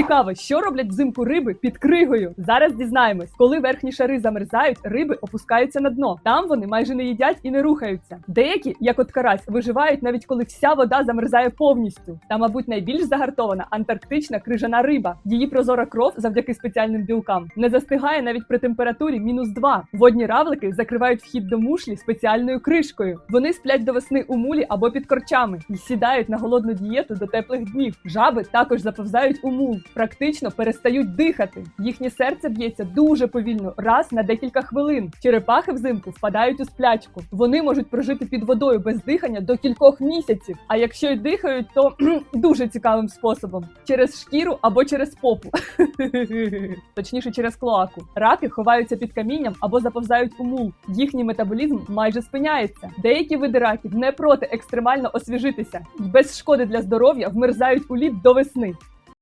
Цікаво, що роблять взимку риби під кригою. Зараз дізнаємось, коли верхні шари замерзають, риби опускаються на дно. Там вони майже не їдять і не рухаються. Деякі, як от карась, виживають навіть коли вся вода замерзає повністю. Та, мабуть, найбільш загартована антарктична крижана риба. Її прозора кров завдяки спеціальним білкам не застигає навіть при температурі мінус 2. Водні равлики закривають вхід до мушлі спеціальною кришкою. Вони сплять до весни у мулі або під корчами і сідають на голодну дієту до теплих днів. Жаби також заповзають у мул, практично перестають дихати. Їхнє серце б'ється дуже повільно, раз на декілька хвилин. Черепахи взимку впадають у сплячку. Вони можуть прожити під водою без дихання до кількох місяців. А якщо й дихають, то дуже цікавим способом: через шкіру або через попу. Точніше, через клоаку. Раки ховаються під камінням або заповзають у мул. Їхній метаболізм майже спиняється. Деякі види раків не проти екстремально освіжитися і без шкоди для здоров'я вмерзають у лід до весни.